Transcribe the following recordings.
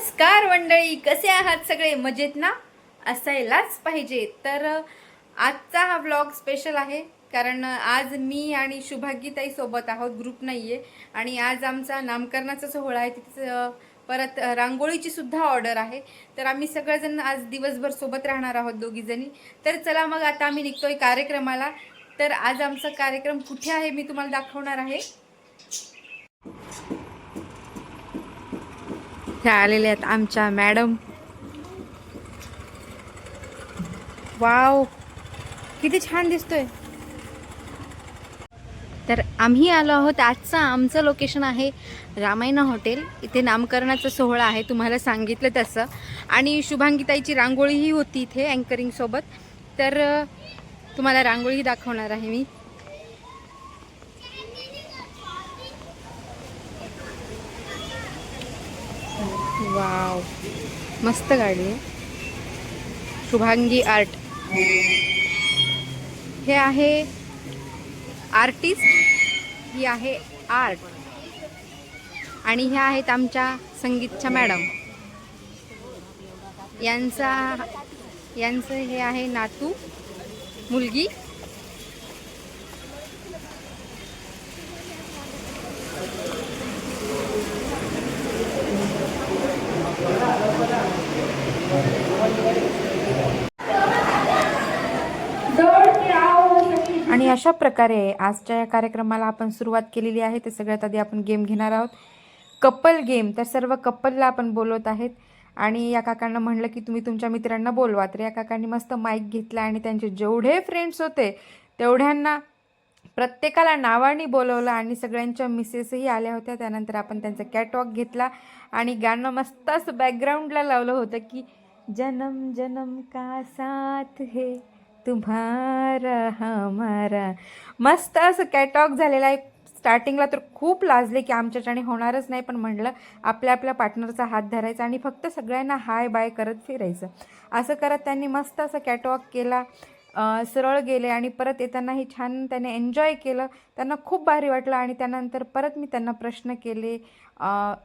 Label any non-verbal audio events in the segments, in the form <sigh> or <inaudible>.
नमस्कार मंडळी कसे आहात सगळे? मजेत ना? असायलाच पाहिजे. तर आजचा हा ब्लॉग स्पेशल आहे. कारण आज मी आणि शुभागीताई सोबत आहोत. ग्रुप नाही आहे आणि आज आमचा नामकरणाचा सोहळा आहे. तिथं परत रांगोळीची सुद्धा ऑर्डर आहे. तर आम्ही सगळेजण आज दिवसभर सोबत राहणार आहोत दोघीजणी तर चला मग आता आम्ही निघतोय कार्यक्रमाला. तर आज आमचा कार्यक्रम कुठे आहे मी तुम्हाला दाखवणार आहे. ह्या आलेल्या आहेत आमच्या मॅडम. वाव किती छान दिसतोय. तर आम्ही आलो आहोत आजचं आमचं लोकेशन आहे रामायणा हॉटेल इथे नामकरणाचा सोहळा आहे तुम्हाला सांगितलं तसं. आणि शुभांगिताईची रांगोळीही होती इथे अँकरिंगसोबत तर तुम्हाला रांगोळी दाखवणार आहे मी. वाव. मस्त गाडी आहे. शुभांगी आर्ट. हे आहे आर्टिस्ट ही आहे आर्ट. आणि ह्या आहेत आमच्या संगीतच्या मॅडम. यांचा यांचं हे आहे नातू मुलगी. आणि अशा प्रकारे आजच्या या कार्यक्रमाला आपण सुरुवात केलेली आहे. ते सगळ्यात आधी आपण गेम घेणार आहोत. कपल गेम तर सर्व कपलला आपण बोलवत आहेत. आणि या काकांना म्हणलं की तुम्ही तुमच्या मित्रांना बोलवा. तर या काकांनी मस्त माईक घेतला आणि त्यांचे जेवढे फ्रेंड्स होते तेवढ्यांना प्रत्येकाला नावाने बोलवलं आणि सगळ्यांच्या मिसेसही आल्या होत्या. त्यानंतर आपण त्यांचा कॅटवॉक घेतला आणि गाणं मस्त असं बॅकग्राऊंडला लावलं होतं की जन्म जन्म का साथ हे? तुम्हारा हमारा. मस्त असं कॅटॉक झालेला आहे. स्टार्टिंगला तर खूप लाजले की आमच्याच्याने होणारच नाही पण म्हणलं आपल्या आपल्या पार्टनरचा हात धरायचा आणि फक्त सगळ्यांना हाय बाय करत फिरायचं. असं करत त्यांनी मस्त असं कॅटवॉक केला सरळ गेले आणि परत येतानाही छान त्याने एन्जॉय केलं. त्यांना खूप भारी वाटलं आणि त्यानंतर परत मी त्यांना प्रश्न केले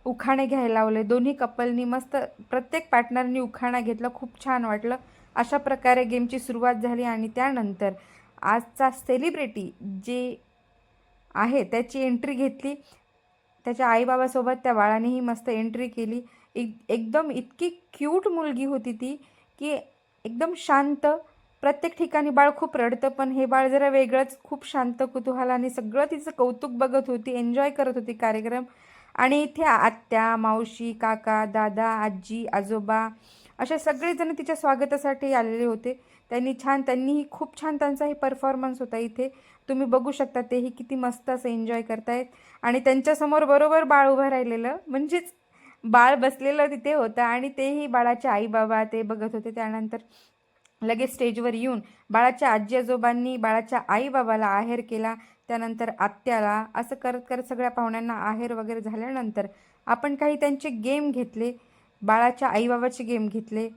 उखाणे घ्यायला लावले. दोन्ही कपलनी मस्त प्रत्येक पार्टनरनी उखाणा घेतला. खूप छान वाटलं. अशा प्रकारे गेमची सुरुवात झाली आणि त्यानंतर आजचा सेलिब्रिटी जे आहे त्याची एंट्री घेतली. त्याच्या आईबाबासोबत त्या बाळानेही मस्त एंट्री केली. एक एकदम इतकी क्यूट मुलगी होती ती की एकदम शांत. प्रत्येक ठिकाणी बाळ खूप रडतं पण हे बाळ जरा वेगळंच खूप शांत कुतूहलाने सगळं तिचं कौतुक बघत होती एन्जॉय करत होती कार्यक्रम. आणि इथे आत्या मावशी काका दादा आजी आजोबा अशा सगळेजण तिच्या स्वागतासाठी आलेले होते. त्यांनी छान त्यांनीही खूप छान त्यांचाही परफॉर्मन्स होता इथे. तुम्ही बघू शकता तेही किती मस्त असं एन्जॉय करतायत. आणि त्यांच्यासमोर बरोबर बाळ उभं राहिलेलं म्हणजेच बाळ बसलेलं तिथे होतं. आणि तेही बाळाचे आई बाबा ते बघत होते. त्यानंतर लगेच स्टेजवर येऊन बाळाच्या आजी आजोबांनी बाळाच्या आईबाबाला आहेर केला. त्यानंतर आत्याला असं करत करत सगळ्या पाहुण्यांना आहेर वगैरे झाल्यानंतर आपण काही त्यांचे गेम घेतले. बाळाच्या आईबाबाचे गेम घेतले.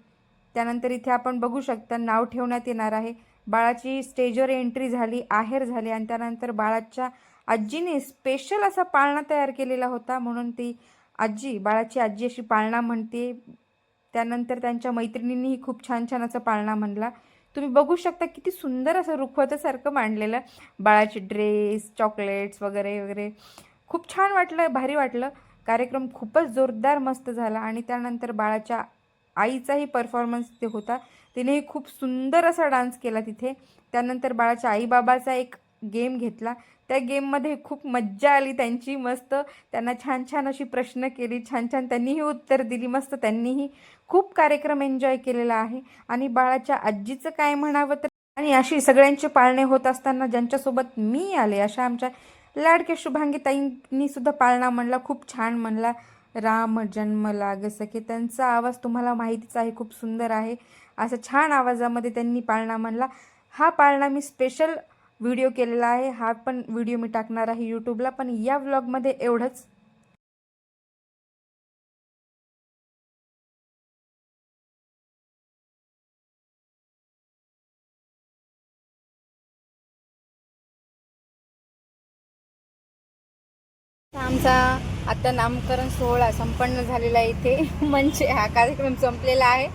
त्यानंतर इथे आपण बघू शकता नाव ठेवण्यात येणार आहे. बाळाची स्टेजवर एंट्री झाली आहेर झाली आणि त्यानंतर बाळाच्या आजीने स्पेशल असा पाळणा तयार केलेला होता म्हणून ती आजी बाळाची आजी अशी पाळणा म्हणते. त्यानंतर त्यांच्या मैत्रिणींनीही खूप छान छान असं पाळणा म्हणला तुम्ही बघू शकता किती सुंदर असं रुखवतासारखं मांडलेलं बाळाचे ड्रेस चॉकलेट्स वगैरे वगैरे. खूप छान वाटलं भारी वाटलं. कार्यक्रम खूपच जोरदार मस्त झाला आणि त्यानंतर बाळाच्या आईचाही परफॉर्मन्स तिथे होता. तिनेही खूप सुंदर असा डान्स केला तिथे. त्यानंतर बाळाच्या आईबाबाचा एक गेम घेतला. त्या गेममध्ये खूप मज्जा आली त्यांची मस्त त्यांना छान छान अशी प्रश्न केली छान छान त्यांनीही उत्तर दिली मस्त त्यांनीही खूप कार्यक्रम एन्जॉय केलेला आहे. आणि बाळाच्या आजीचं काय म्हणावं तर आणि अशी सगळ्यांचे पाळणे होत असताना ज्यांच्यासोबत मी आले अशा आमच्या लाडके शुभांगीताईंनी सुद्धा पाळणा म्हणला खूप छान म्हणला राम जन्मला जसं की त्यांचा आवाज तुम्हाला माहितीच आहे खूप सुंदर आहे. असं छान आवाजामध्ये त्यांनी पाळणा म्हणला. हा पाळणा मी स्पेशल व्हिडिओ केलेला आहे. हा पण व्हिडिओ मी टाकणार आहे यूट्यूबला पण या व्लॉगमध्ये एवढंच. आमचा आता नामकरण सोहळा संपन्न झालेला आहे इथे. <laughs> म्हणजे हा कार्यक्रम संपलेला आहे.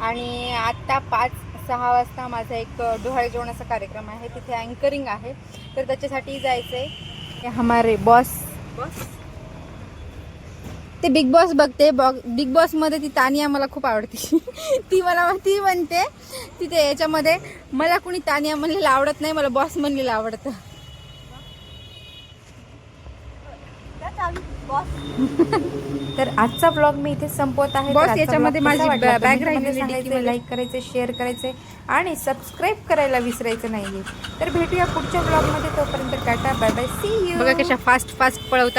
आणि आत्ता पाच सहा वाजता माझा एक डोहाळे जेवणाचा कार्यक्रम आहे. तिथे अँकरिंग आहे. तर त्याच्यासाठी जायचं आहे हमारे बॉस बॉस ते बिग बॉस बघते. बॉ बिग बॉसमध्ये ती तानिया मला खूप आवडते. <laughs> ती मला ती म्हणते तिथे याच्यामध्ये मला कुणी तानिया म्हणलेलं आवडत नाही मला बॉस म्हणलेलं आवडतं. <laughs> तर आजचा ब्लॉग मी इथे संपवत आहे. याच्यामध्ये माझी डिक्कीमध्ये. सांगायचं लाईक करायचे शेअर करायचे आणि सबस्क्राईब करायला विसरायचं नाहीये. तर भेटूया पुढच्या ब्लॉगमध्ये तोपर्यंत Tata bye bye see you बघा कशा फास्ट फास्ट पळवतात.